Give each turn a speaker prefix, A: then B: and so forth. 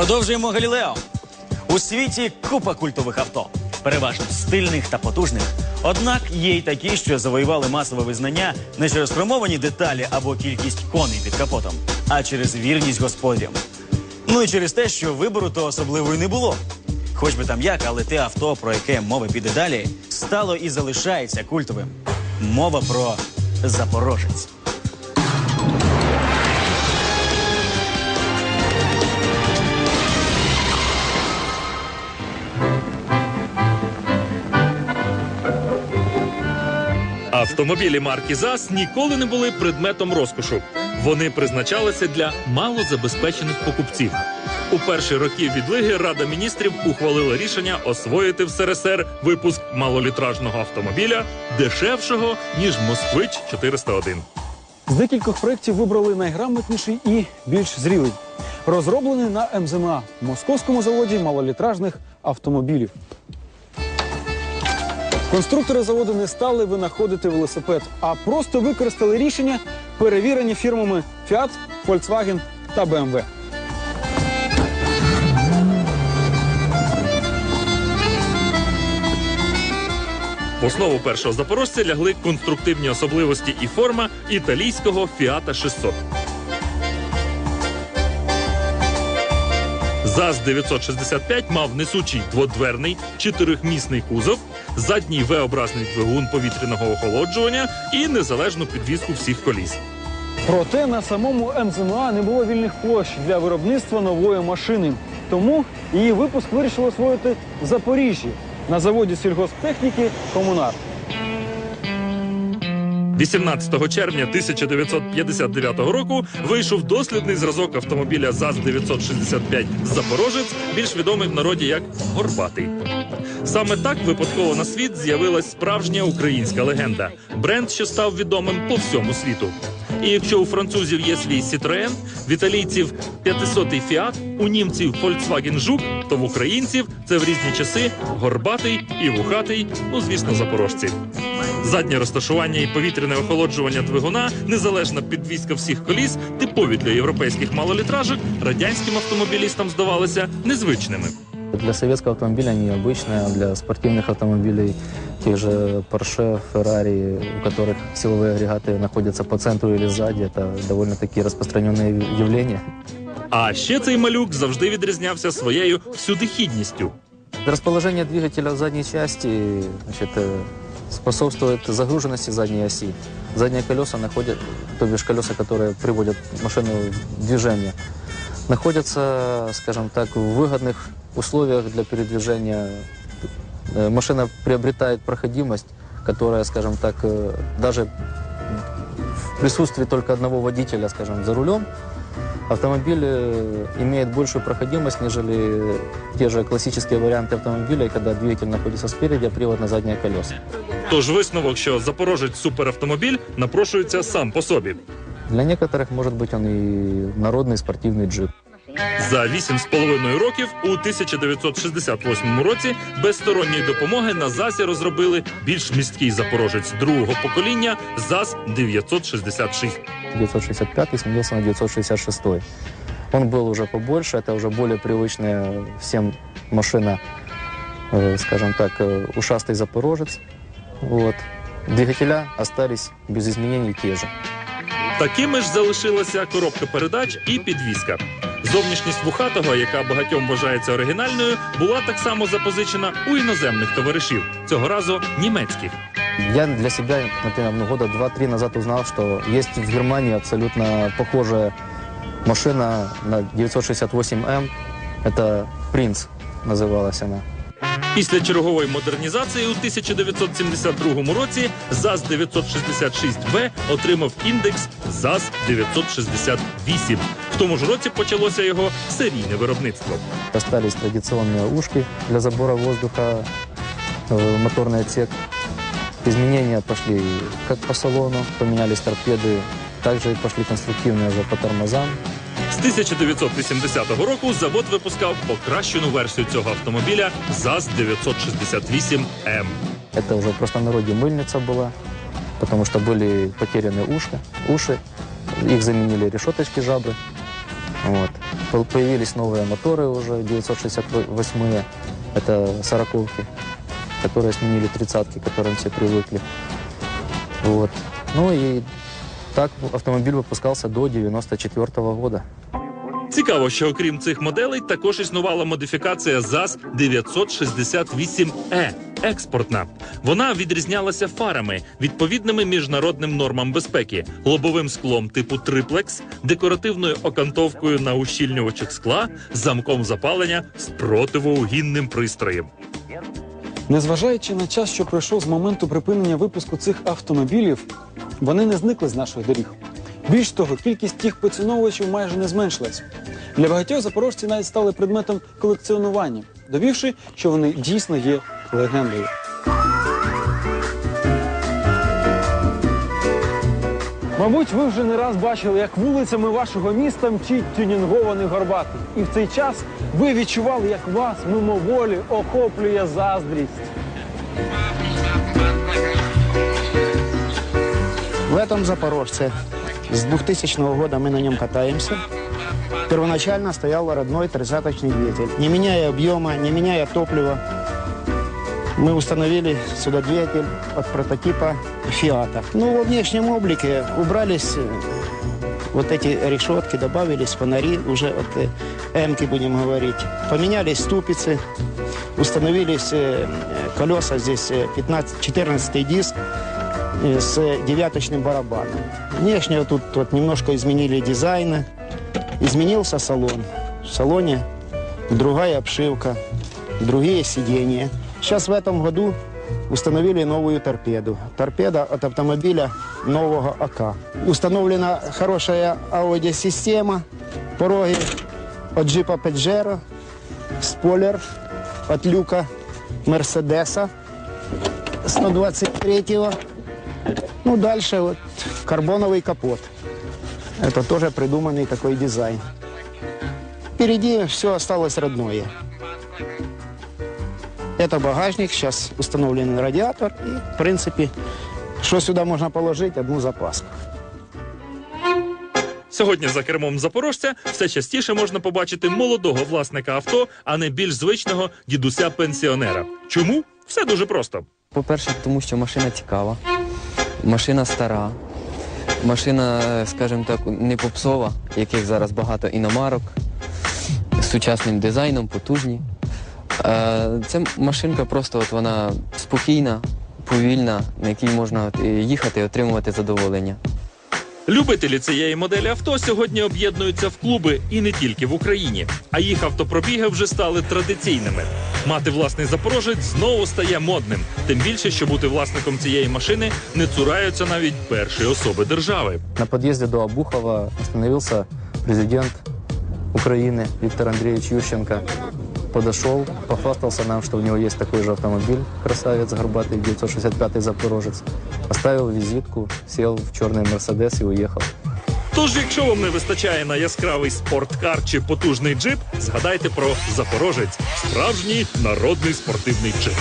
A: Продовжуємо Галілео. У світі купа культових авто, переважно стильних та потужних. Однак є й такі, що завоювали масове визнання не через хромовані деталі або кількість коней під капотом, а через вірність господарям. Ну і через те, що вибору то особливо й не було. Хоч би там як, але те авто, про яке мова піде далі, стало і залишається культовим. Мова про Запорожець.
B: Автомобілі марки ЗАЗ ніколи не були предметом розкошу. Вони призначалися для малозабезпечених покупців. У перші роки відлиги Рада міністрів ухвалила рішення освоїти в СРСР випуск малолітражного автомобіля дешевшого ніж Москвич 401.
C: З декількох проєктів вибрали найграмотніший і більш зрілий. Розроблений на МЗМА московському заводі малолітражних автомобілів. Конструктори заводу не стали винаходити велосипед, а просто використали рішення, перевірені фірмами Fiat, Volkswagen та BMW.
B: В основу першого запорожця лягли конструктивні особливості і форма італійського Fiat 600. ЗАЗ-965 мав несучий дводверний чотирихмісний кузов, задній V-образний двигун повітряного охолоджування і незалежну підвіску всіх коліс.
C: Проте на самому МЗМА не було вільних площ для виробництва нової машини. Тому її випуск вирішили освоїти в Запоріжжі на заводі сільгосптехніки Комунар.
B: 18 червня 1959 року вийшов дослідний зразок автомобіля ЗАЗ-965 Запорожець, більш відомий в народі як Горбатий. Саме так випадково на світ з'явилась справжня українська легенда бренд, що став відомим по всьому світу. І якщо у французів є свій Citroën, в італійців 500-й Fiat, у німців Volkswagen Жук, то в українців це в різні часи горбатий і вухатий, ну звісно, запорожці Заднє розташування і повітряне охолоджування двигуна, незалежна підвізка всіх коліс, типові для європейських малолітражок, радянським автомобілістам здавалися незвичними.
D: Для советского автомобиля необычная, а для спортивных автомобилей, тех же Porsche, Ferrari, у которых силовые агрегаты находятся по центру или сзади, это довольно-таки распространенное явление.
B: А ще цей малюк завжди відрізнявся своєю всюдихідністю.
D: Расположение двигателя в задней части значит, э, способствует загруженности задней оси. Задние колеса находят, то бишь колеса, которые приводят машину в движение, находятся, скажем так, в выгодных условиях для передвижения. Э, Машина приобретает проходимость, которая, скажем так, э, даже в присутствии только одного водителя, скажем, за рулем, автомобиль э, имеет большую проходимость, нежели те же классические варианты автомобилей, когда двигатель находится спереди, а привод на задние колеса.
B: Тож висновок, що запорожець суперавтомобіль напрошується сам по собі.
D: Для некоторых, может быть, он и народный спортивный джип.
B: За вісім з половиною років у 1968 році без сторонньої допомоги на ЗАЗі розробили більш місткий запорожець другого покоління ЗАЗ 966.
D: 965 сменился на 966. Он был уже побольше, это уже более привычная всем машина, э, скажем так, э, ушастый запорожец. Вот. Двигателя остались без изменений те же.
B: Такими ж залишилася коробка передач і підвізка. Зовнішність вухатого, яка багатьом вважається оригінальною, була так само запозичена у іноземних товаришів, цього разу німецьких.
D: Я для себя, например, ну, года два-три назад узнал, что есть в Германии абсолютно похожая машина на 968М. Это «Принц» называлась она.
B: Після чергової модернізації у 1972 році ЗАЗ 966В отримав індекс ЗАЗ 968. В тому ж році почалося його серійне виробництво.
D: Остались традиционные ушки для забора воздуха, э, моторный отсек. Изменения пошли как по салону, поменялись торпеды, также пошли конструктивные уже по тормозам.
B: З 1980 року завод випускав покращену версію цього автомобіля ЗАЗ 968М.
D: Это уже в простонародье мыльница была, потому что были потеряны уши, уши. Их заменили решеточки жабры. Вот. По- Появились новые моторы уже, 968-е, это сороковки, которые сменили тридцатки, к которым все привыкли. Вот. Ну и так автомобиль выпускался до 94 года.
B: Цікаво, що окрім цих моделей також існувала модифікація ЗАЗ 968Е експортна. Вона відрізнялася фарами, відповідними міжнародним нормам безпеки, лобовим склом типу триплекс, декоративною окантовкою на ущільнювачах скла, замком запалення з противоугінним пристроєм.
C: Незважаючи на час, що пройшов з моменту припинення випуску цих автомобілів, вони не зникли з наших доріг. Більш того, кількість їх поціновувачів майже не зменшилась. Для багатьох запорожці навіть стали предметом колекціонування, довівши, що вони дійсно є легендою. Мабуть, ви вже не раз бачили, як вулицями вашого міста мчить тюнінгований горбатий. І в цей час ви відчували, як вас мимоволі охоплює заздрість.
E: В этом Запорожце с 2000 года мы на нем катаемся. Первоначально стоял родной тридцаточный двигатель. Не меняя объема, не меняя топлива, мы установили сюда двигатель от прототипа Фиата. Ну, во внешнем облике убрались э, вот эти решетки, добавились фонари, уже от э, М-ки будем говорить. Поменялись ступицы, установились э, колеса, здесь э, 15, 14 диск, с девяточным барабаном. Внешне тут вот немножко изменили дизайны. Изменился салон. В салоне другая обшивка, другие сиденья. Сейчас в этом году установили новую торпеду. Торпеда от автомобиля нового АК. Установлена хорошая аудиосистема, пороги от джипа Pajero, спойлер от люка Мерседеса 123-го. Ну, дальше вот карбоновый капот. Это тоже придуманный такой дизайн. Впереди все осталось родное. Это багажник, сейчас установлен радиатор. И, в принципе, что сюда можно положить? Одну запаску.
B: Сьогодні за кермом запорожця все частіше можна побачити молодого власника авто, а не більш звичного дідуся-пенсіонера. Чому? Все дуже просто.
F: По-перше, тому що машина цікава, машина стара, машина, скажімо так, не попсова, яких зараз багато іномарок, з сучасним дизайном, потужні. Е, Це машинка просто от вона спокійна, повільна, на якій можна е, їхати і отримувати задоволення.
B: Любителі цієї моделі авто сьогодні об'єднуються в клуби і не тільки в Україні. А їх автопробіги вже стали традиційними. Мати власний запорожець знову стає модним. Тим більше, що бути власником цієї машини не цураються навіть перші особи держави.
D: На подъезде до Обухова остановился президент Украины Виктор Андреевич Ющенко. Подошел, похвастался нам, что у него есть такой же автомобиль, красавец горбатый, 965-й Запорожец. Поставил визитку, сел в черный Мерседес и уехал.
B: Тож, якщо вам не вистачає на яскравий спорткар чи потужний джип, згадайте про запорожець справжній народний спортивний джип.